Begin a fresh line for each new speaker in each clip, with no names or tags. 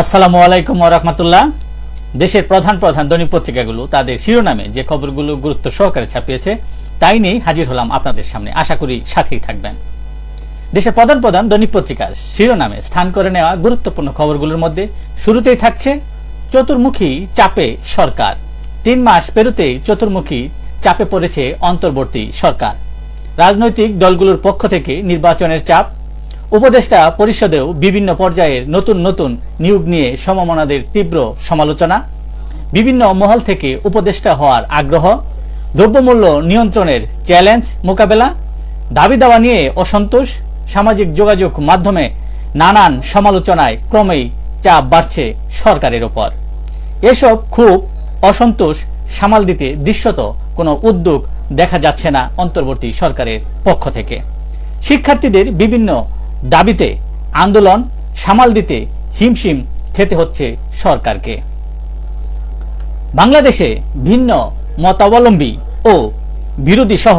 আসসালামু আলাইকুম রহমতুল্লাহ। দেশের প্রধান প্রধান দৈনিক পত্রিকাগুলো, তাদের শিরোনামে যে খবরগুলো গুরুত্ব সহকারে ছাপিয়েছে, তাই নিয়ে হাজির হলাম আপনাদের সামনে। আশা করি সাথেই থাকবেন। দেশের প্রধান প্রধান দৈনিক পত্রিকার শিরোনামে স্থান করে নেওয়া গুরুত্বপূর্ণ খবরগুলোর মধ্যে শুরুতেই থাকছে চতুর্মুখী চাপে সরকার। তিন মাস পেরোতেই চতুর্মুখী চাপে পড়েছে অন্তর্বর্তী সরকার। রাজনৈতিক দলগুলোর পক্ষ থেকে নির্বাচনের চাপ উপদেষ্টা পরিষদেও বিভিন্ন পর্যায়ের নতুন নতুন নিয়োগ নিয়ে সমমনাদের তীব্র সমালোচনা, বিভিন্ন মহল থেকে উপদেষ্টা হওয়ার আগ্রহ, দ্রব্যমূল্য নিয়ন্ত্রণের চ্যালেঞ্জ মোকাবেলা, দাবি দাওয়া নিয়ে অসন্তোষ, সামাজিক যোগাযোগ মাধ্যমে নানান সমালোচনায় ক্রমেই চাপ বাড়ছে সরকারের ওপর। এসব খুব অসন্তোষ সামাল দিতে দৃশ্যত কোনো উদ্যোগ দেখা যাচ্ছে না অন্তর্বর্তী সরকারের পক্ষ থেকে। শিক্ষার্থীদের বিভিন্ন দাবিতে আন্দোলন সামাল দিতে হিমশিম খেতে হচ্ছে সরকারকে। বাংলাদেশে ভিন্ন মতাবলম্বী ও বিরোধী সহ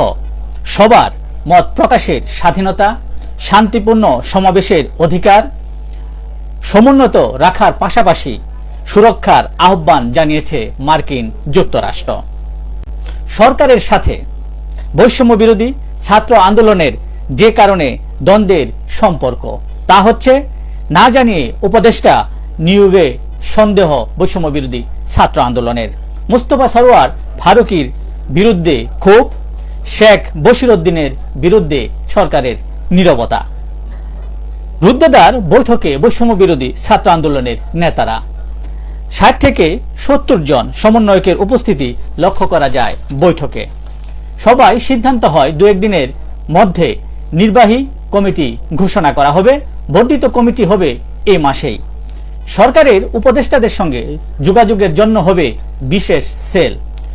সবার মত প্রকাশের স্বাধীনতা, শান্তিপূর্ণ সমাবেশের অধিকার সমুন্নত রাখার পাশাপাশি সুরক্ষার আহ্বান জানিয়েছে মার্কিন যুক্তরাষ্ট্র। সরকারের সাথে বৈষম্য বিরোধী ছাত্র আন্দোলনের যে কারণে দ্বন্দ্বের সম্পর্ক। তা হচ্ছে, না জানিয়ে উপদেষ্টা নিয়োগে সন্দেহ বৈষম্য বিরোধী ছাত্র আন্দোলনের। মুস্তফা সরোয়ার ফারুকির বিরুদ্ধে ক্ষোভ, শেখ বশিরউদ্দিনের বিরুদ্ধে সরকারের নীরবতা। রুদ্রদার বৈঠকে বৈষম্য বিরোধী ছাত্র আন্দোলনের নেতারা। ষাট থেকে সত্তর জন সমন্বয়কের উপস্থিতি লক্ষ্য করা যায় বৈঠকে। সবাই সিদ্ধান্ত হয় দু একদিনের মধ্যে নির্বাহী কমিটি ঘোষণা করা হবে, বর্ধিত কমিটি হবে এ মাসেই। সরকারের উপদেষ্টাদের সঙ্গে যোগাযোগের জন্য হবে বিশেষ সেল।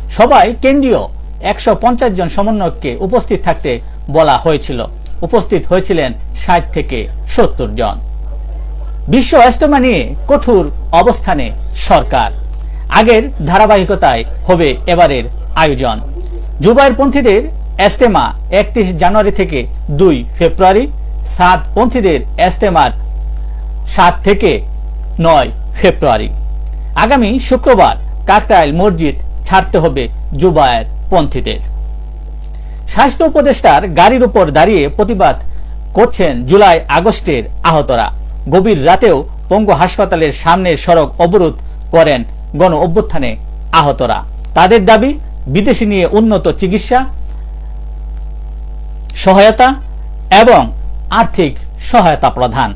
সবাই কেন্দ্রীয় একশ পঞ্চাশ জন সমন্বয়ককে উপস্থিত থাকতে বলা হয়েছিল। উপস্থিত হয়েছিলেন ষাট থেকে সত্তর জন। বিশ্ব ইস্তেমা নিয়ে কঠোর অবস্থানে সরকার। আগের ধারাবাহিকতায় হবে এবারের আয়োজন। জুবাইরপন্থীদের এস্তেমা একত্রিশ জানুয়ারি থেকে দুই ফেব্রুয়ারি, সাত পন্থীদের এস্তেমার সাত থেকে নয় ফেব্রুয়ারি। আগামী শুক্রবার কাকরাইল মসজিদ ছাড়তে হবে জুবায়ের পন্থীদের। স্বাস্থ্য উপদেষ্টার গাড়ির উপর দাঁড়িয়ে প্রতিবাদ করছেন জুলাই আগস্টের আহতরা। গভীর রাতেও পঙ্গু হাসপাতালের সামনের সড়ক অবরোধ করেন গণ অভ্যুত্থানে আহতরা। তাদের দাবি, বিদেশি নিয়ে উন্নত চিকিৎসা সহায়তা এবং আর্থিক সহায়তা প্রদান।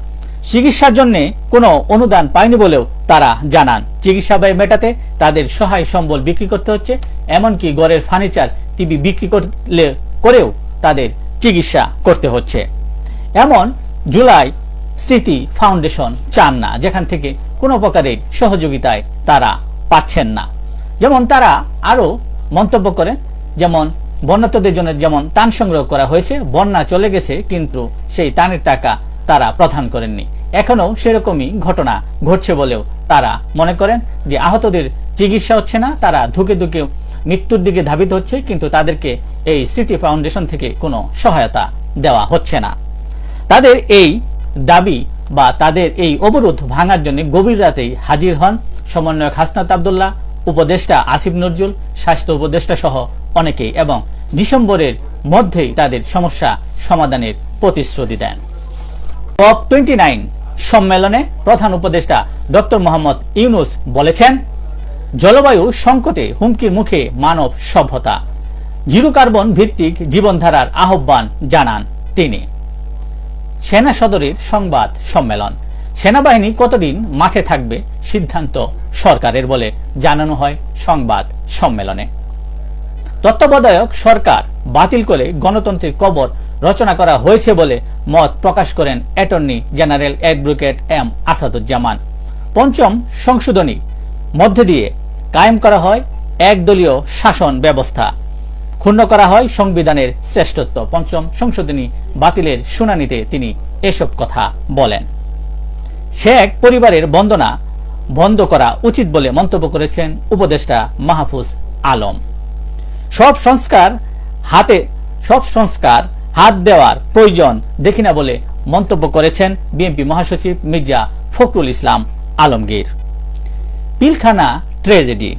চিকিৎসার জন্য কোনো অনুদান পায়নি বলেও তারা জানান। চিকিৎসা ব্যয় মেটাতে তাদের সহায় সম্বল বিক্রি করতে হচ্ছে, এমনকি গড়ের ফার্নিচার, টিভি বিক্রি করলে করেও তাদের চিকিৎসা করতে হচ্ছে। এমন জুলাই স্মৃতি ফাউন্ডেশন চান না, যেখান থেকে কোনো প্রকারের সহযোগিতায় তারা পাচ্ছেন না। যেমন তারা আরও মন্তব্য করেন, যেমন বন্যাতদের জন্য যেমন তান সংগ্রহ করা হয়েছে, বন্যা চলে গেছে, কিন্তু সেই তানের টাকা তারা প্রদান করেননি। এখনও সেরকমই ঘটনা ঘটছে বলেও তারা মনে করেন যে আহতদের চিকিৎসা হচ্ছে না, তারা ধুকে ধুকে মৃত্যুর দিকে ধাবিত হচ্ছে, কিন্তু তাদেরকে এই স্মৃতি ফাউন্ডেশন থেকে কোনো সহায়তা দেওয়া হচ্ছে না। তাদের এই দাবি বা তাদের এই অবরোধ ভাঙার জন্য গভীর রাতেই হাজির হন সমন্বয়ক হাসনাত আবদুল্লাহ, উপদেষ্টা আসিফ নজরুল, স্বাস্থ্য উপদেষ্টা সহ অনেকেই এবং ডিসেম্বরের মধ্যেই তাদের সমস্যা সমাধানের প্রতিশ্রুতি দেন। কপ টোয়েন্টি নাইন সম্মেলনে প্রধান উপদেষ্টা ডক্টর মোহাম্মদ ইউনুস বলেছেন, জলবায়ু সংকটে হুমকির মুখে মানব সভ্যতা, জিরো কার্বন ভিত্তিক জীবনধারার আহ্বান জানান তিনি। সেনা সদরের সংবাদ সম্মেলন, সেনাবাহিনী কতদিন মাঠে থাকবে সিদ্ধান্ত সরকারের বলে জানানো হয় সংবাদ সম্মেলনে। তত্ত্বাবধায়ক সরকার বাতিল করে গণতন্ত্রের কবর রচনা করা হয়েছে বলে মত প্রকাশ করেন attorney general advocate M Asaduzzaman. পঞ্চম সংশোধনী, মধ্যে দিয়ে কায়েম করা হয় একদলীয় শাসন ব্যবস্থা। ক্ষুণ্ণ করা হয় সংবিধানের শ্রেষ্ঠত্ব। পঞ্চম সংশোধনী বাতিলের শুনানিতে তিনি এসব কথা বলেন। শেখ পরিবারের বন্দনা বন্ধ করা উচিত বলে মন্তব্য করেছেন উপদেষ্টা মাহফুজ আলম। সব সংস্কার হাতে, সব সংস্কার হাত দেওয়ার প্রয়োজন দেখি না বলে মন্তব্য করেছেন বিএনপি মহাসচিব মির্জা ফখরুল ইসলাম আলমগীর। পিলখানা ট্রেজেডি,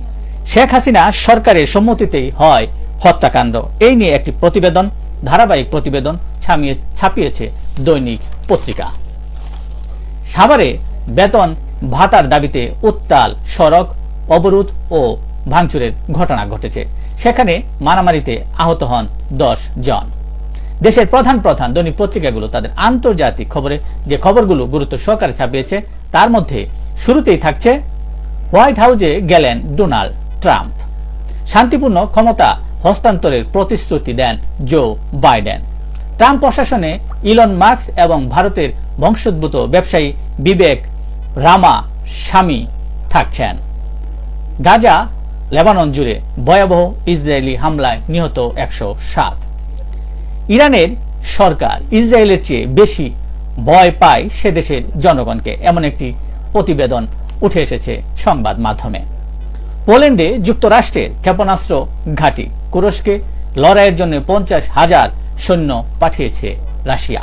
শেখ হাসিনা সরকারের সম্মতিতেই হয় হত্যাকাণ্ড। এই নিয়ে একটি প্রতিবেদন, ধারাবাহিক প্রতিবেদন ছামিয়ে, ছাপিয়েছে দৈনিক পত্রিকা। সাভারে বেতন ভাতার দাবিতে উত্তাল সড়ক অবরোধ ও ভাঙচুরের ঘটনা ঘটেছে। সেখানে মারামারিতে আহত হন দশ জন। দেশের প্রধান প্রধান দৈনিক পত্রিকাগুলো তাদের আন্তর্জাতিক খবরে যে খবরগুলো গুরুত্ব সহকারে ছাপিয়েছে, তার মধ্যে শুরুতেই থাকছে, হোয়াইট হাউসে গেলেন ডোনাল্ড ট্রাম্প। শান্তিপূর্ণ ক্ষমতা হস্তান্তরের প্রতিশ্রুতি দেন জো বাইডেন। ট্রাম্প প্রশাসনে ইলন মার্কস এবং ভারতের বংশোদ্ভূত ব্যবসায়ী বিবেক রামা স্বামী থাকছেন। গাজা লেবানন জুড়ে ভয়াবহ ইসরায়েলি হামলায় নিহত একশো সাত। ইরানের সরকার ইসরায়েলের চেয়ে বেশি ভয় পায় সে দেশের জনগণকে, এমন একটি প্রতিবেদন উঠে এসেছে সংবাদ মাধ্যমে। পোল্যান্ডে যুক্তরাষ্ট্রের ক্ষেপণাস্ত্র ঘাঁটি, কুরস্কে লড়াইয়ের জন্য পঞ্চাশ হাজার সৈন্য পাঠিয়েছে রাশিয়া।